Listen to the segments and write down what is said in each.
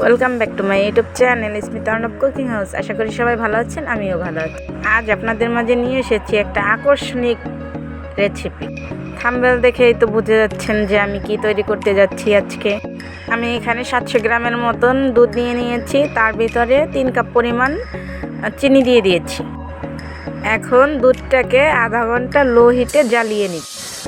Welcome back to my YouTube channel Smita Arnab cooking house আশা করি সবাই ভালো আছেন, আমিও ভালো আছি। আজ আপনাদের মাঝে নিয়ে এসেছি একটা আকর্ষণিক রেসিপি থাম্বেল দেখেই তো বুঝে যাচ্ছেন যে আমি কি তৈরি করতে যাচ্ছি আজকে। আমি এখানে সাতশো গ্রামের মতন দুধ নিয়ে নিয়েছি, তার ভিতরে তিন কাপ পরিমাণ চিনি দিয়ে দিয়েছি। এখন দুধটাকে আধা ঘণ্টা লো হিটে জ্বালিয়ে নিই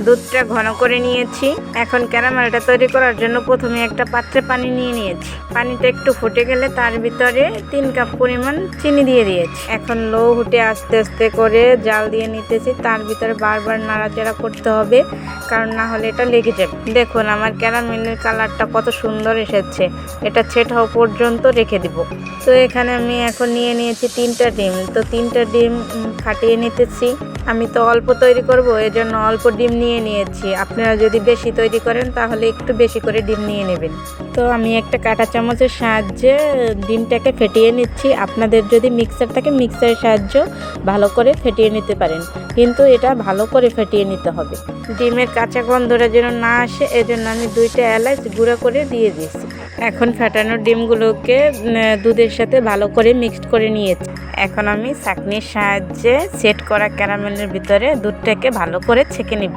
দুধটা ঘন করে নিয়েছি। এখন ক্যারামেলটা তৈরি করার জন্য প্রথমে একটা পাত্রে পানি নিয়ে নিয়েছি। পানিটা একটু ফুটে গেলে তার ভিতরে তিন কাপ পরিমাণ চিনি দিয়ে দিয়েছি। এখন লো হুটে আস্তে আস্তে করে জাল দিয়ে নিতেছি। তার ভিতরে বারবার নাড়াচাড়া করতে হবে, কারণ না হলে এটা লেগে যাবে। দেখুন, আমার ক্যারামেলের কালারটা কত সুন্দর এসেছে। এটা ছেট হওয়া পর্যন্ত রেখে দিব। তো এখানে আমি এখন নিয়ে নিয়েছি তিনটা ডিম। তো তিনটা ডিম ফাটিয়ে নিতেছি। আমি তো অল্প তৈরি করব, এজন্য অল্প ডিম নিয়ে নিয়েছি। আপনারা যদি বেশি তৈরি করেন, তাহলে একটু বেশি করে ডিম নিয়ে নেবেন। তো আমি একটা কাঁটা চামচের সাহায্যে ডিমটাকে ফেটিয়ে নিচ্ছি। আপনাদের যদি মিক্সার থাকে মিক্সারের সাহায্য ভালো করে ফেটিয়ে নিতে পারেন। কিন্তু এটা ভালো করে ফেটিয়ে নিতে হবে। ডিমের কাঁচা গন্ধটা যেন না আসে, এজন্য আমি দুইটা এলাচ গুঁড়ো করে দিয়ে দিয়েছি। এখন ফেটানো ডিমগুলোকে দুধের সাথে ভালো করে মিক্সড করে নিয়েছি। এখন আমি চাকনির সাহায্যে সেট করা ক্যারামেলের ভিতরে দুধটাকে ভালো করে ছেঁকে নিব।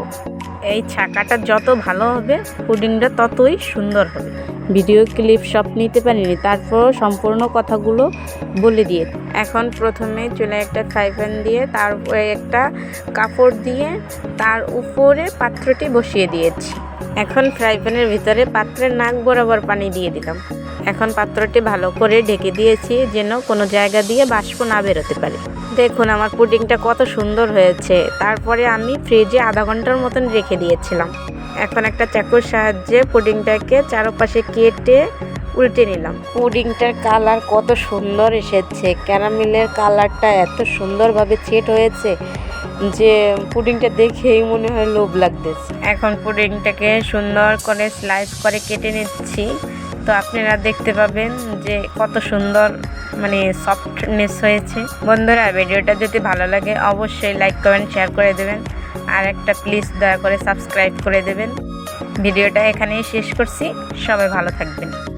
এই ছাকাটা যত ভালো হবে, পুডিংটা ততই সুন্দর হবে। ভিডিও ক্লিপ সব নিতে পারিনি তারপর সম্পূর্ণ কথাগুলো বলে দিয়ে এখন প্রথমে চুলে একটা ফ্রাই প্যান দিয়ে, তার একটা কাপড় দিয়ে, তার উপরে পাত্রটি বসিয়ে দিয়েছি। এখন ফ্রাই প্যানের ভিতরে পাত্রের নাক বরাবর পানি দিয়ে দিলাম। এখন পাত্রটি ভালো করে ঢেকে দিয়েছি যেন কোনো জায়গা দিয়ে বাষ্প না বেরোতে পারে। দেখুন, আমার পুডিংটা কত সুন্দর হয়েছে। তারপরে আমি ফ্রিজে আধা ঘণ্টার মতন রেখে দিয়েছিলাম। এখন একটা চাকুর সাহায্যে পুডিংটাকে চারপাশে কেটে উল্টে নিলাম। পুডিংটার কালার কত সুন্দর এসেছে। ক্যারামেলের কালারটা এত সুন্দরভাবে সেট হয়েছে। যে পুডিংটা দেখেই মনে হয় লোভ লাগতেছে। এখন পুডিংটাকে সুন্দর করে স্লাইস করে কেটে নিচ্ছি। তো আপনারা দেখতে পাবেন যে কত সুন্দর মানে সফটনেস হয়েছে। বন্ধুরা, ভিডিওটা যদি ভালো লাগে অবশ্যই লাইক কমেন্ট শেয়ার করে দেবেন। আর একটা প্লিজ দয়া করে সাবস্ক্রাইব করে দেবেন। ভিডিওটা এখানেই শেষ করছি। সবাই ভালো থাকবেন।